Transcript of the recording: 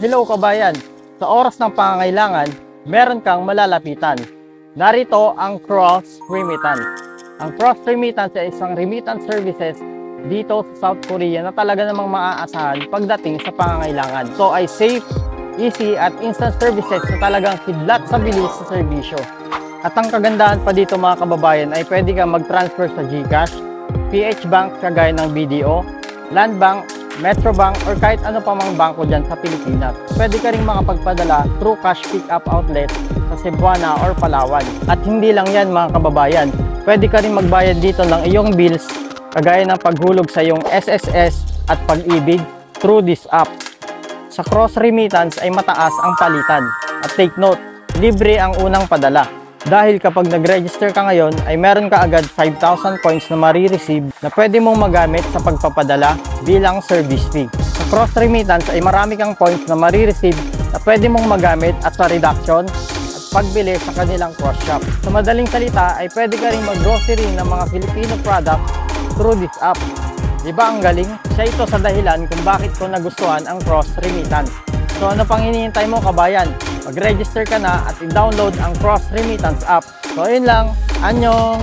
Hello kabayan! Sa oras ng pangangailangan, meron kang malalapitan. Narito ang Cross Remittance. Ang Cross Remittance ay isang remittance services dito sa South Korea na talaga namang maaasahan pagdating sa pangangailangan. So ay safe, easy at instant services na talagang kidlat sa bilis sa serbisyo. At ang kagandahan pa dito mga kababayan ay pwede kang mag-transfer sa GCash, PH Bank kagaya ng BDO, Land Bank, Metro Bank or kahit ano pa mang bangko dyan sa Pilipinas. Pwede ka rin makapagpadala through cash pick-up outlet sa Cebuana or Palawan. At hindi lang yan mga kababayan, pwede ka rin magbayad dito ng iyong bills kagaya ng paghulog sa iyong SSS at pag-ibig through this app. Sa cross remittance ay mataas ang palitan. At take note, libre ang unang padala. Dahil kapag nag-register ka ngayon ay meron ka agad 5,000 points na marireceive na pwede mong magamit sa pagpapadala bilang service fee. Sa cross remittance ay marami kang points na marireceive na pwede mong magamit at sa reduction at pagbili sa kanilang cross shop. Sa madaling salita ay pwede ka rin mag-grocery ng mga Filipino product through this app. Di ba ang galing? Siya ito sa dahilan kung bakit ko nagustuhan ang cross remittance. So ano pang hinihintay mo kabayan? Mag-register ka na at i-download ang cross remittance app. So ayun lang. Anyong!